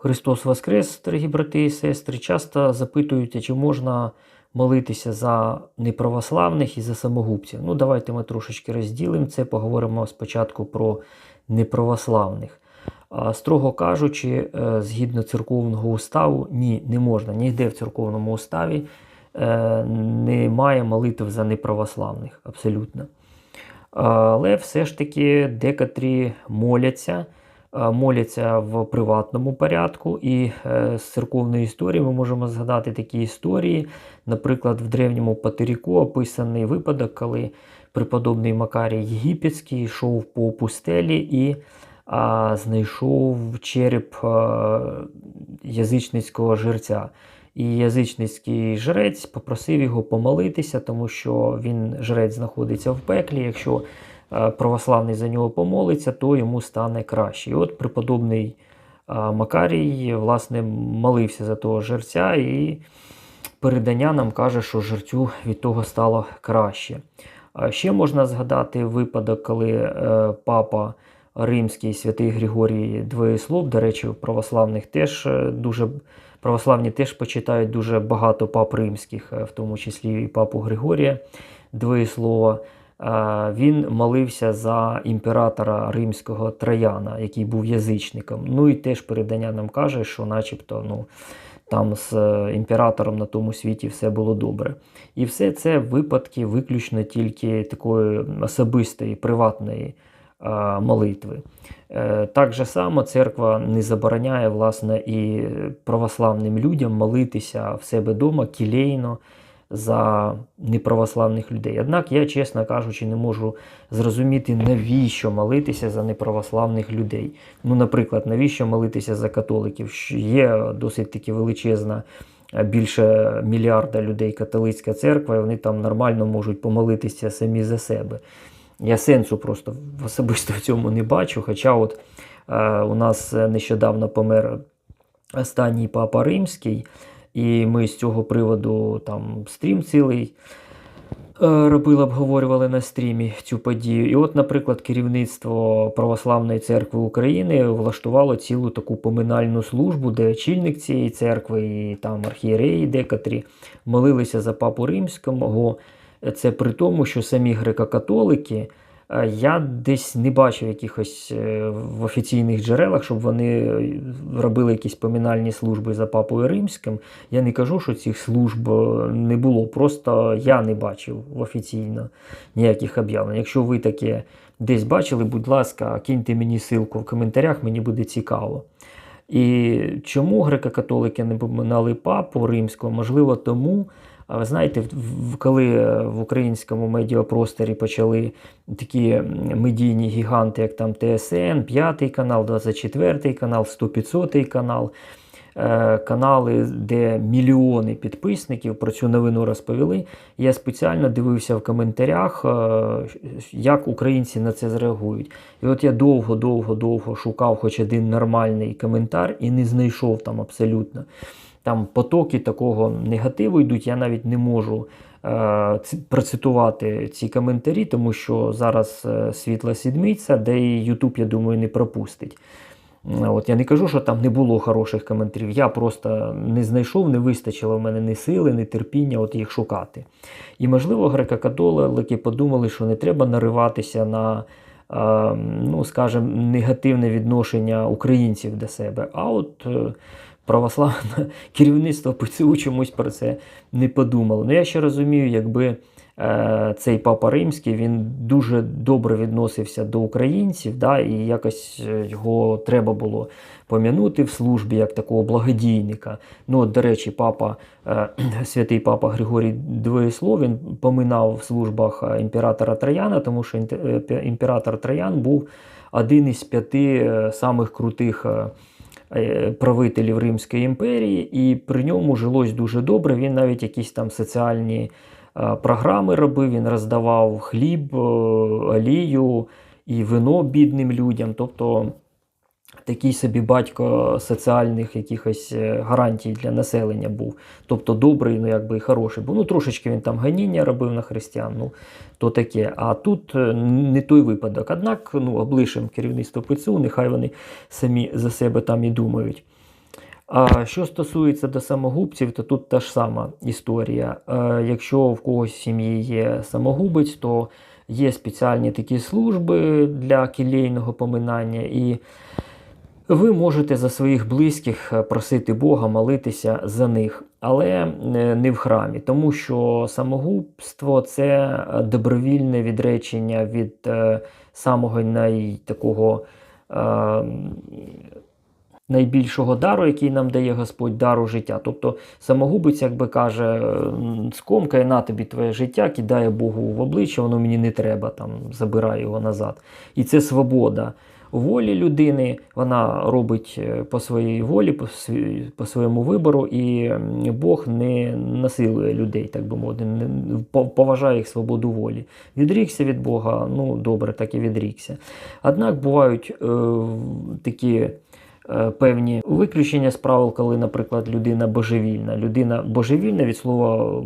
Христос Воскрес, дорогі брати і сестри, часто запитують, чи можна молитися за неправославних і за самогубців. Ну, давайте ми трошечки розділимо це, поговоримо спочатку про неправославних. Строго кажучи, е, згідно церковного уставу, ні, не можна. Ніде в церковному уставі е, немає молитв за неправославних. Абсолютно. Але все ж таки декотрі моляться, моляться в приватному порядку. І е, з церковної історії ми можемо згадати такі історії. Наприклад, в древньому Патеріку описаний випадок, коли преподобний Макарій Єгипетський йшов по пустелі і а, знайшов череп а, язичницького жерця. І язичницький жрець попросив його помолитися, тому що він жрець знаходиться в пеклі. Якщо е, православний за нього помолиться, то йому стане краще. І от преподобний е, Макарій власне молився за того жерця, і передання нам каже, що жерцю від того стало краще. Ще можна згадати випадок, коли е, папа римський святий Григорій Двоєслов, до речі, православних теж е, дуже православні теж почитають дуже багато пап римських, е, в тому числі і папу Григорія Двоєслова. Е, Він молився за імператора римського Трояна, який був язичником. Ну і теж передання нам каже, що начебто ну, там з е, імператором на тому світі все було добре. І все це випадки виключно тільки такої особистої, приватної е, молитви. Так же само церква не забороняє власне, і православним людям молитися в себе вдома кілейно за неправославних людей. Однак я, чесно кажучи, не можу зрозуміти, навіщо молитися за неправославних людей. Ну, наприклад, навіщо молитися за католиків? Є досить таки величезна. е, Більше мільярда людей католицька церква, і вони там нормально можуть помолитися самі за себе. Я сенсу просто особисто в цьому не бачу. Хоча от е, у нас нещодавно помер останній папа римський, і ми з цього приводу там стрім цілий е, робили, обговорювали на стрімі цю подію. І от, наприклад, керівництво Православної церкви України влаштувало цілу таку поминальну службу, де очільник цієї церкви і там архієреї декотрі молилися за папу римського. Це при тому, що самі греко-католики. Е, Я десь не бачив якихось е, в офіційних джерелах, щоб вони е, робили якісь поминальні служби за папою римським. Я не кажу, що цих служб не було. Просто я не бачив офіційно ніяких об'явлень. Якщо ви таке десь бачили, будь ласка, киньте мені ссылку в коментарях, мені буде цікаво. І чому греко-католики не поминали папу римського? Можливо, тому. А ви знаєте, коли е, в українському медіапросторі почали такі медійні гіганти, як там ТСН, 5 канал, 24 канал, 100-500 канал, е, канали, де мільйони підписників про цю новину розповіли. Я спеціально дивився в коментарях, е, як українці на це зреагують. І от я довго, довго, довго шукав хоч один нормальний коментар і не знайшов там абсолютно. Там потоки такого негативу йдуть. Я навіть не можу е, процитувати ці коментарі, тому що зараз е, світла сідмиця, де і YouTube, я думаю, не пропустить. От я не кажу, що там не було хороших коментарів. Я просто не знайшов, не вистачило в мене ні сили, ні терпіння от їх шукати. І, можливо, греко-католики подумали, що не треба нариватися на, е, ну, скажімо, негативне відношення українців до себе. А от е, православне керівництво ПЦУ чомусь про це не подумало. Ну, я ще розумію, якби е, цей папа римський він дуже добре відносився до українців, да, і якось е, його треба було пом'янути в службі як такого благодійника. Ну, от, до речі, папа, е, святий папа Григорій Двоєслов, він поминав в службах е, імператора Трояна, тому що е, пе- імператор Троян був один із п'яти самих крутих. Е, Правителів Римської імперії, і при ньому жилось дуже добре. Він навіть якісь там соціальні е, програми робив. Він роздавав хліб, е, олію і вино бідним людям. Тобто такий собі батько соціальних якихось е, гарантій для населення був. Тобто добрий, ну якби і хороший був. Ну, трошечки він там ганіння робив на християн, ну то таке. А тут е, не той випадок. Однак, ну, облишимо керівництво ПЦУ, нехай вони самі за себе там і думають. А що стосується до самогубців, то тут та ж сама історія. Е, Якщо в когось в сім'ї є самогубець, то є спеціальні такі служби для кілейного поминання, і ви можете за своїх близьких е, просити Бога молитися за них, але е, не в храмі, тому що самогубство це е, добровільне відречення від самого най, такого. Найбільшого дару, який нам дає Господь, дару життя. Тобто самогубець, якби каже, скомкає на тобі твоє життя, кидає Богу в обличчя, воно мені не треба, там, забирає його назад. І це свобода волі людини, вона робить е, по своїй волі, по, своєму вибору, і Бог не насилує людей, так би мовити, не- поважає їх свободу волі. Відрікся від Бога, ну добре, так і відрікся. Однак бувають е, такі е, певні виключення з правил, коли, наприклад, людина божевільна. Людина божевільна від слова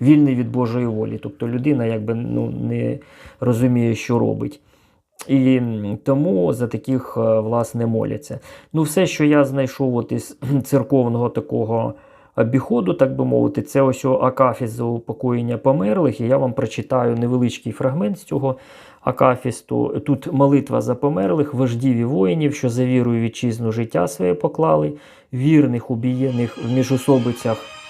вільний від Божої волі. Тобто людина якби ну, не розуміє, що робить. І тому за таких е, власне моляться. Ну, все, що я знайшов от із церковного такого обіходу, так би мовити, це ось о акафіст за упокоєння померлих. І я вам прочитаю невеличкий фрагмент з цього акафісту. Тут молитва за померлих, вождів і воїнів, що за вірою вітчизну життя своє поклали, вірних, убієних в міжособицях.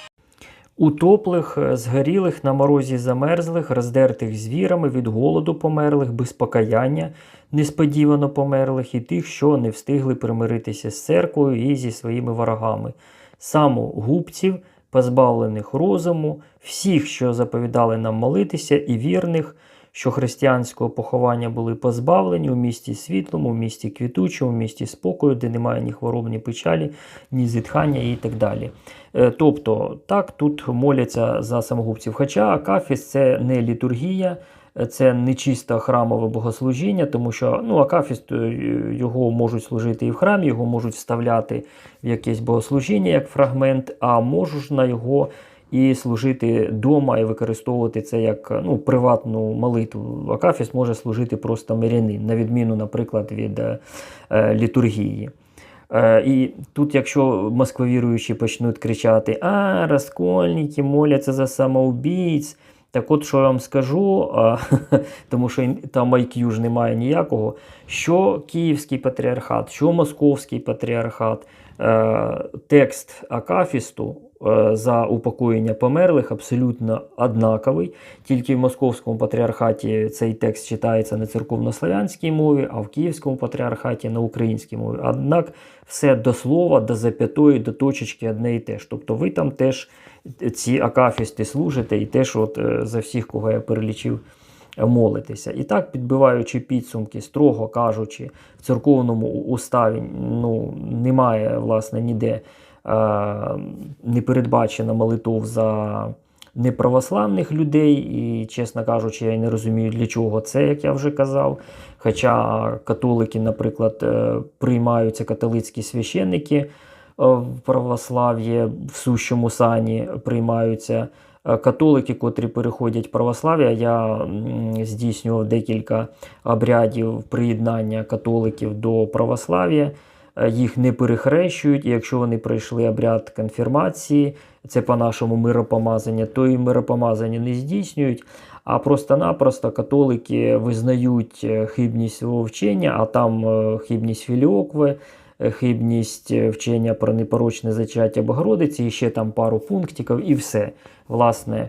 Утоплих, е, згорілих на морозі замерзлих, роздертих звірами від голоду померлих, без покаяння, несподівано померлих, і тих, що не встигли примиритися з церквою і зі своїми ворогами, самогубців, позбавлених розуму, всіх, що заповідали нам молитися, і вірних, що християнського поховання були позбавлені у місті світлому, у місті квітучому, у місті спокою, де немає ні хвороб, ні печалі, ні зітхання і так далі. Е, Тобто, так, тут моляться за самогубців. Хоча Акафіс це не літургія, це не чисто храмове богослужіння, тому що ну, Акафіс е, його можуть служити і в храмі, його можуть вставляти в якесь богослужіння як фрагмент, а можна його і служити вдома і використовувати це як ну, приватну молитву. Акафіс може служити просто мирянин, на відміну, наприклад, від е, е, літургії. Е, І тут, якщо москвовіруючі почнуть кричати: А, розкольники моляться за самоубійць. Так от, що я вам скажу, а, тому що там IQ ж немає ніякого, що Київський патріархат, що Московський патріархат, текст Акафісту е, за упокоєння померлих абсолютно однаковий. Тільки в Московському патріархаті цей текст читається на церковнослов'янській мові, а в Київському патріархаті на українській мові. Однак все до слова, до зап'ятої, до точечки одне і те ж. Тобто ви там теж ці акафісти служите і теж от е, за всіх, кого я перелічив, молитеся. І так, підбиваючи підсумки, строго кажучи, в церковному уставі ну, немає власне ніде е, не передбачено молитов за неправославних людей, і, чесно кажучи, я не розумію, для чого це, як я вже казав. Хоча католики, наприклад, е, приймаються католицькі священники е, в православ'ї в сущому сані приймаються. Е, Католики, котрі переходять православ'я, я здійснював декілька обрядів приєднання католиків до православ'я. Е, Їх не перехрещують, і якщо вони пройшли обряд конфірмації, це по-нашому миропомазання, то і миропомазання не здійснюють. А просто-напросто католики визнають е, хибність свого вчення, а там хибність філіокви, хибність е, вчення про непорочне зачаття Богородиці, і ще там пару пунктиків, і все. Власне,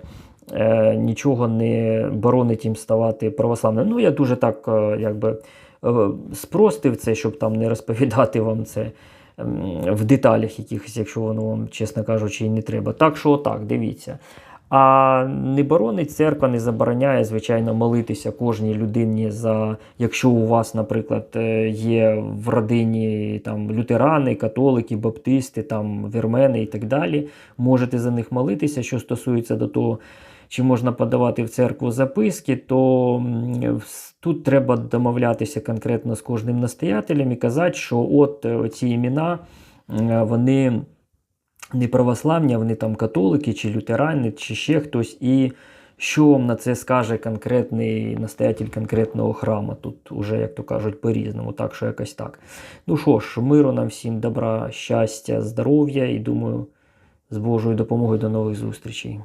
е, нічого не боронить їм ставати православним. Ну, я дуже так е, якби е, спростив це, щоб там не розповідати вам це в деталях якихось, якщо воно вам, чесно кажучи, і не треба. Так що отак, дивіться. А не боронить церква, не забороняє, звичайно, молитися кожній людині за, якщо у вас, наприклад, е, є в родині там лютерани, католики, баптисти, там вірмени і так далі. Можете за них молитися. Що стосується до того, чи можна подавати в церкву записки, то тут треба домовлятися конкретно з кожним настоятелем і казати, що от е, ці імена вони не православні, вони там католики чи лютерани, чи ще хтось, і що вам на це скаже конкретний настоятель конкретного храму. Тут уже, як то кажуть, по-різному, так що якось так. Ну що ж, миру нам всім добра, щастя, здоров'я і думаю, з Божою допомогою до нових зустрічей.